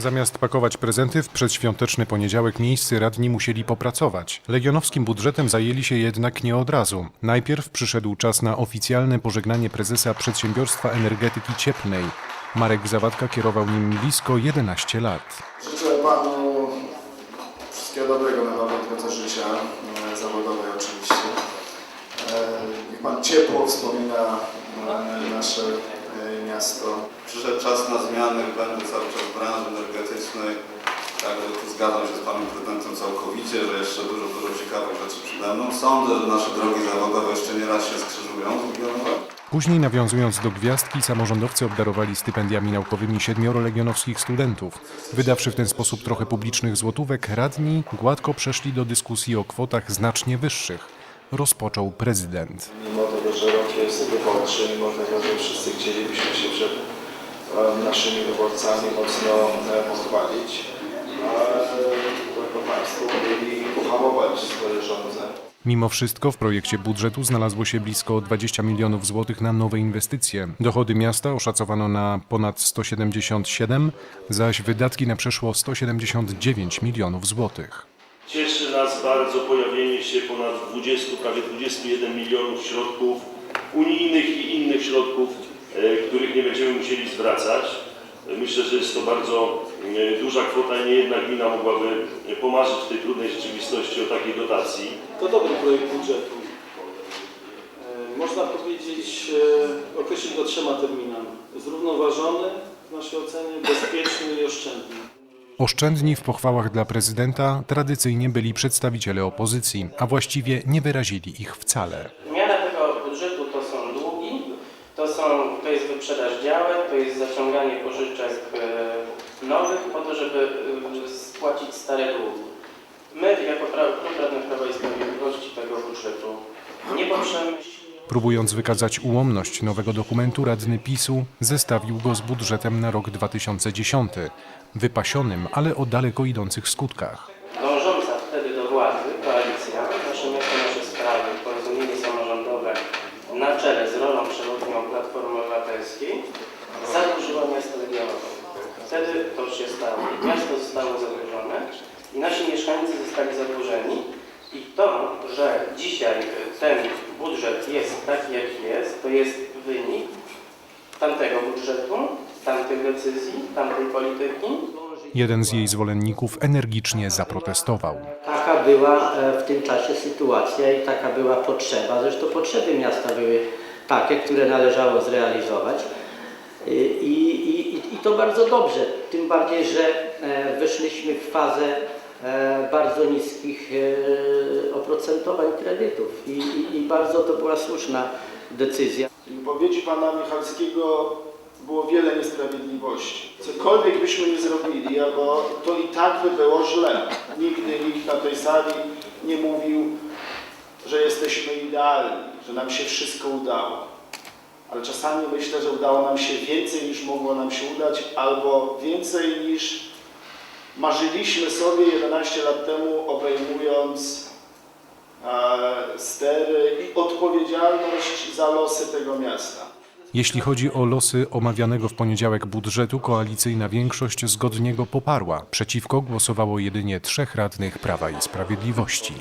Zamiast pakować prezenty w przedświąteczny poniedziałek miejscy radni musieli popracować. Legionowskim budżetem zajęli się jednak nie od razu. Najpierw przyszedł czas na oficjalne pożegnanie prezesa Przedsiębiorstwa Energetyki Cieplnej. Marek Zawadka kierował nim blisko 11 lat. Życzę Panu wszystkiego dobrego na drodze życia, e, zawodowej oczywiście. E, Niech Pan ciepło wspomina e, nasze miasto. Przyszedł czas na zmiany, będę cały czas w branży energetycznej. Także tu zgadzam się z Panem Prezydentem całkowicie, że jeszcze dużo, dużo ciekawych rzeczy przede mną. Sądzę, że nasze drogi zawodowe jeszcze nie raz się skrzyżują. Później nawiązując do gwiazdki, samorządowcy obdarowali stypendiami naukowymi siedmioro legionowskich studentów. Wydawszy w ten sposób trochę publicznych złotówek, radni gładko przeszli do dyskusji o kwotach znacznie wyższych. Rozpoczął prezydent. Mimo tego, że rok jest wyborczy, mimo tego, że wszyscy chcielibyśmy się przed e, naszymi wyborcami mocno e, pochwalić, ale tylko Państwo mieli pohamować swoje żądze. Mimo wszystko w projekcie budżetu znalazło się blisko 20 milionów złotych na nowe inwestycje. Dochody miasta oszacowano na ponad 177, zaś wydatki na przeszło 179 milionów złotych. Cieszy nas bardzo pojawienie się ponad 20, prawie 21 milionów środków unijnych i innych środków, e, których nie będziemy musieli zwracać. Myślę, że jest to bardzo e, duża kwota i nie jedna gmina mogłaby pomarzyć w tej trudnej rzeczywistości o takiej dotacji. To dobry projekt budżetu. E, Można powiedzieć, określić go trzema terminami. Zrównoważony w naszej ocenie, bezpieczny i oszczędny. Oszczędni w pochwałach dla prezydenta tradycyjnie byli przedstawiciele opozycji, a właściwie nie wyrazili ich wcale. Miara tego budżetu to są długi, to, są, to jest wyprzedaż działek, to jest zaciąganie pożyczek e, nowych po to, żeby e, spłacić stare długi. My jako Klub Radnych Prawa i Sprawiedliwości tego budżetu nie poprzemy. Próbując wykazać ułomność nowego dokumentu, radny PiSu zestawił go z budżetem na rok 2010, wypasionym, ale o daleko idących skutkach. Dążąca wtedy do władzy koalicja, nasze miasto, nasze sprawy, porozumienie samorządowe na czele z rolą przewodnią Wtedy to się stało. Miasto zostało zadłużone i nasi mieszkańcy zostali zadłużeni. I to, że dzisiaj ten budżet jest taki, jaki jest, to jest wynik tamtego budżetu, tamtych decyzji, tamtej polityki. Jeden z jej zwolenników energicznie zaprotestował. Taka była e, w tym czasie sytuacja i taka była potrzeba. Zresztą potrzeby miasta były takie, które należało zrealizować. I, i, i, I to bardzo dobrze, tym bardziej, że e, weszliśmy w fazę e, bardzo niskich e, oprocentowań kredytów I, i, i bardzo to była słuszna decyzja. W wypowiedzi Pana Michalskiego było wiele niesprawiedliwości. Cokolwiek byśmy nie zrobili, albo to i tak by było źle. Nigdy nikt na tej sali nie mówił, że jesteśmy idealni, że nam się wszystko udało. Ale czasami myślę, że udało nam się więcej niż mogło nam się udać, albo więcej niż marzyliśmy sobie 11 lat temu, obejmując e, stery i odpowiedzialność za losy tego miasta. Jeśli chodzi o losy omawianego w poniedziałek budżetu, koalicyjna większość zgodnie go poparła. Przeciwko głosowało jedynie trzech radnych Prawa i Sprawiedliwości.